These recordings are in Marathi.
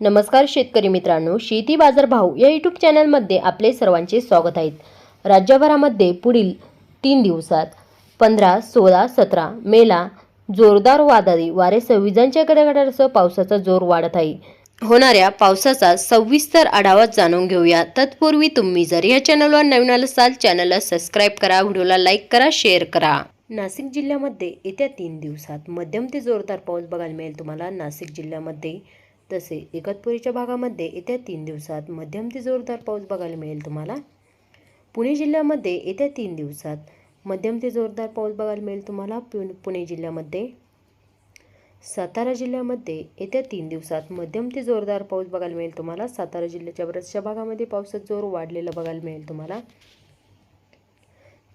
नमस्कार शेतकरी मित्रांनो शेती बाजार भाव या यूट्यूब चॅनलमध्ये आपले सर्वांचे स्वागत आहेत राज्यभरामध्ये पुढील तीन दिवसात पंधरा सोळा सतरा मेला जोरदार वादळी वारे संविधानच्या गडगडासह पावसाचा जोर वाढत आहे. होणाऱ्या पावसाचा सविस्तर आढावा जाणून घेऊया. तत्पूर्वी तुम्ही जर या चॅनलवर नवीन आला असाल चॅनलला सबस्क्राईब करा व्हिडिओला लाईक करा शेअर करा. नाशिक जिल्ह्यामध्ये येत्या तीन दिवसात मध्यम ते जोरदार पाऊस बघायला मिळेल तुम्हाला. नाशिक जिल्ह्यामध्ये तसे इगतपुरीच्या भागामध्ये येत्या तीन दिवसात मध्यम ते जोरदार पाऊस बघायला मिळेल तुम्हाला. पुणे जिल्ह्यामध्ये येत्या तीन दिवसात मध्यम ते जोरदार पाऊस बघायला मिळेल तुम्हाला. पु पुणे जिल्ह्यामध्ये सातारा जिल्ह्यामध्ये येत्या तीन दिवसात मध्यम ते जोरदार पाऊस बघायला मिळेल तुम्हाला. सातारा जिल्ह्याच्या बऱ्याचशा भागामध्ये पावसाचा जोर वाढलेला बघायला मिळेल तुम्हाला.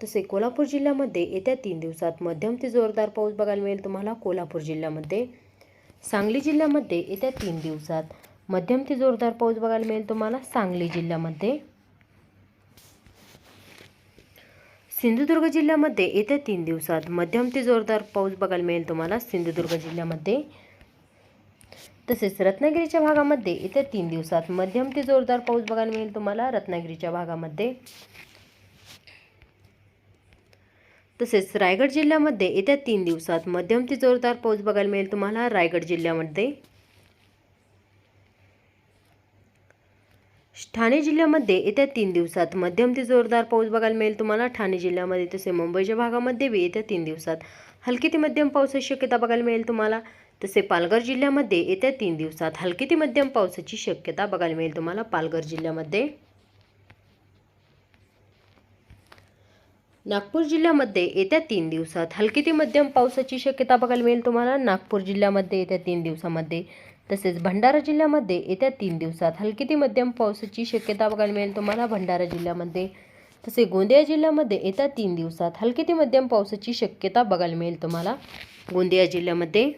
तसे कोल्हापूर जिल्ह्यामध्ये येत्या तीन दिवसात मध्यम ते जोरदार पाऊस बघायला मिळेल तुम्हाला. कोल्हापूर जिल्ह्यामध्ये सांगली जिल्ह्यामध्ये येत्या तीन दिवसात मध्यम ते जोरदार पाऊस बघायला मिळेल तुम्हाला सांगली जिल्ह्यामध्ये. सिंधुदुर्ग जिल्ह्यामध्ये येत्या तीन दिवसात मध्यम ते जोरदार पाऊस बघायला मिळेल तुम्हाला सिंधुदुर्ग जिल्ह्यामध्ये. तसेच रत्नागिरीच्या भागामध्ये येत्या तीन दिवसात मध्यम ते जोरदार पाऊस बघायला मिळेल तुम्हाला रत्नागिरीच्या भागामध्ये. तसेच रायगड जिल्ह्यामध्ये येत्या तीन दिवसात मध्यम ते जोरदार पाऊस बघायला मिळेल तुम्हाला रायगड जिल्ह्यामध्ये. ठाणे जिल्ह्यामध्ये येत्या तीन दिवसात मध्यम ते जोरदार पाऊस बघायला मिळेल तुम्हाला. ठाणे जिल्ह्यामध्ये तसे मुंबईच्या भागामध्ये बी येत्या तीन दिवसात हलकी ते मध्यम पावसाची शक्यता बघायला मिळेल तुम्हाला. तसे पालघर जिल्ह्यामध्ये येत्या तीन दिवसात हलकी ते मध्यम पावसाची शक्यता बघायला मिळेल तुम्हाला पालघर जिल्ह्यामध्ये. नागपूर जिल्ह्यामध्ये येत्या तीन दिवसात हलकी ते मध्यम पावसाची शक्यता बघायला मिळेल तुम्हाला. नागपूर जिल्ह्यामध्ये येत्या तीन दिवसामध्ये तसेच भंडारा जिल्ह्यामध्ये येत्या तीन दिवसात हलकी ते मध्यम पावसाची शक्यता बघायला मिळेल तुम्हाला. भंडारा जिल्ह्यामध्ये तसे गोंदिया जिल्ह्यामध्ये येत्या तीन दिवसात हलकी ते मध्यम पावसाची शक्यता बघायला मिळेल तुम्हाला. गोंदिया जिल्ह्यामध्ये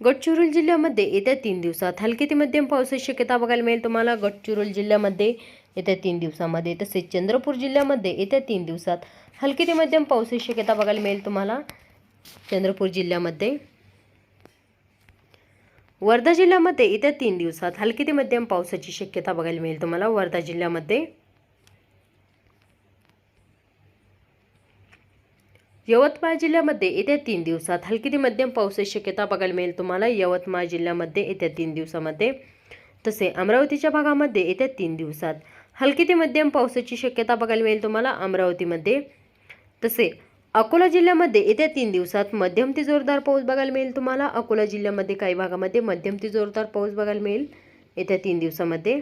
गडचिरोली जिल्ह्यामध्ये येत्या तीन दिवसात हलकी ते मध्यम पावसाची शक्यता बघायला मिळेल तुम्हाला. गडचिरोली जिल्ह्यामध्ये येत्या तीन दिवसामध्ये. तसेच चंद्रपूर जिल्ह्यामध्ये येत्या तीन दिवसात हलकी ते मध्यम पावसाची शक्यता बघायला मिळेल तुम्हाला चंद्रपूर जिल्ह्यामध्ये. वर्धा जिल्ह्यामध्ये येत्या तीन दिवसात हलकी ते मध्यम पावसाची शक्यता बघायला मिळेल तुम्हाला. वर्धा जिल्ह्यामध्ये यवतमाळ जिल्ह्यामध्ये येत्या तीन दिवसात हलकी ते मध्यम पावसाची शक्यता बघायला मिळेल तुम्हाला यवतमाळ जिल्ह्यामध्ये येत्या तीन दिवसामध्ये. तसे अमरावतीच्या भागामध्ये येत्या तीन दिवसात हलकी ते मध्यम पावसाची शक्यता बघायला मिळेल तुम्हाला अमरावतीमध्ये. तसे अकोला जिल्ह्यामध्ये येत्या तीन दिवसात मध्यम ते जोरदार पाऊस बघायला मिळेल तुम्हाला. अकोला जिल्ह्यामध्ये काही भागामध्ये मध्यम ते जोरदार पाऊस बघायला मिळेल येत्या तीन दिवसामध्ये.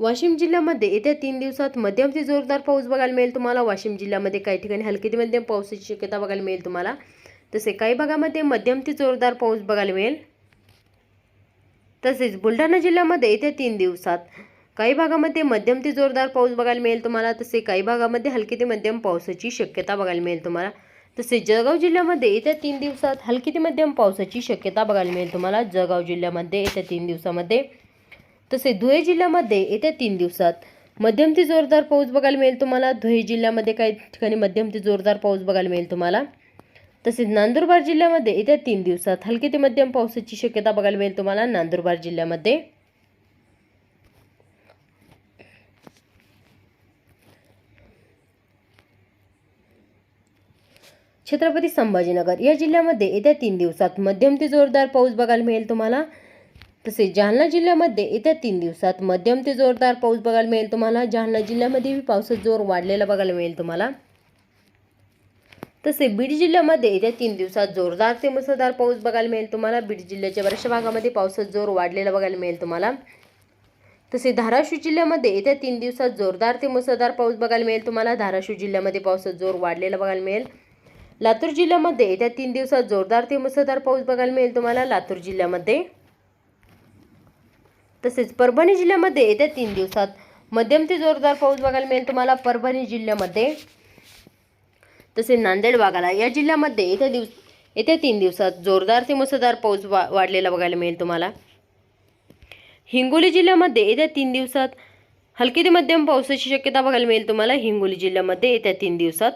वाशिम जिल्ह्यामध्ये येत्या तीन दिवसात मध्यम ते जोरदार पाऊस बघायला मिळेल तुम्हाला. वाशिम जिल्ह्यामध्ये काही ठिकाणी हलकी ते मध्यम पावसाची शक्यता बघायला मिळेल तुम्हाला. तसे काही भागामध्ये मध्यम ते जोरदार पाऊस बघायला मिळेल. तसेच बुलढाणा जिल्ह्यामध्ये येत्या तीन दिवसात काही भागामध्ये मध्यम ते जोरदार पाऊस बघायला मिळेल तुम्हाला तसे काही भागामध्ये हलकी ते मध्यम पावसाची शक्यता बघायला मिळेल तुम्हाला. तसे जळगाव जिल्ह्यामध्ये येत्या तीन दिवसात हलकी ते मध्यम पावसाची शक्यता बघायला मिळेल तुम्हाला. जळगाव जिल्ह्यामध्ये येत्या तीन दिवसामध्ये तसे धुळे जिल्ह्यामध्ये येत्या तीन दिवसात मध्यम ते जोरदार पाऊस बघायला मिळेल तुम्हाला. धुळे जिल्ह्यामध्ये काही ठिकाणी मध्यम ते जोरदार पाऊस बघायला मिळेल तुम्हाला. तसेच नांदुरबार जिल्ह्यामध्ये येत्या तीन दिवसात हलकी ते मध्यम पावसाची शक्यता बघायला मिळेल तुम्हाला. नांदुरबार जिल्ह्यामध्ये छत्रपती संभाजीनगर. या जिल्ह्यामध्ये येत्या तीन दिवसात मध्यम ते जोरदार पाऊस बघायला मिळेल तुम्हाला. तसेच जालना जिल्ह्यामध्ये येत्या तीन दिवसात मध्यम ते जोरदार पाऊस बघायला मिळेल तुम्हाला. जालना जिल्ह्यामध्येही पावसाचा जोर वाढलेला बघायला मिळेल तुम्हाला. तसे बीड जिल्ह्यामध्ये येत्या तीन दिवसात जोरदार ते मुसळधार पाऊस बघायला मिळेल तुम्हाला. बीड जिल्ह्याच्या बऱ्याचशा भागामध्ये पावसाचा जोर वाढलेला बघायला मिळेल तुम्हाला. तसे धाराशिव जिल्ह्यामध्ये येत्या तीन दिवसात जोरदार ते मुसळधार पाऊस बघायला मिळेल तुम्हाला. धाराशिव जिल्ह्यामध्ये पावसाचा जोर वाढलेला बघायला मिळेल. लातूर जिल्ह्यामध्ये येत्या तीन दिवसात जोरदार ते मुसळधार पाऊस बघायला मिळेल तुम्हाला लातूर जिल्ह्यामध्ये. तसेच परभणी जिल्ह्यामध्ये येत्या तीन दिवसात मध्यम ते जोरदार पाऊस बघायला मिळेल तुम्हाला परभणी जिल्ह्यामध्ये. तसेच नांदेड वाघाला या जिल्ह्यामध्ये येत्या दिवस येत्या तीन दिवसात जोरदार ते मुसळधार पाऊस वा वाढलेला बघायला मिळेल तुम्हाला. हिंगोली जिल्ह्यामध्ये येत्या तीन दिवसात हलकी ते मध्यम पावसाची शक्यता बघायला मिळेल तुम्हाला. हिंगोली जिल्ह्यामध्ये येत्या तीन दिवसात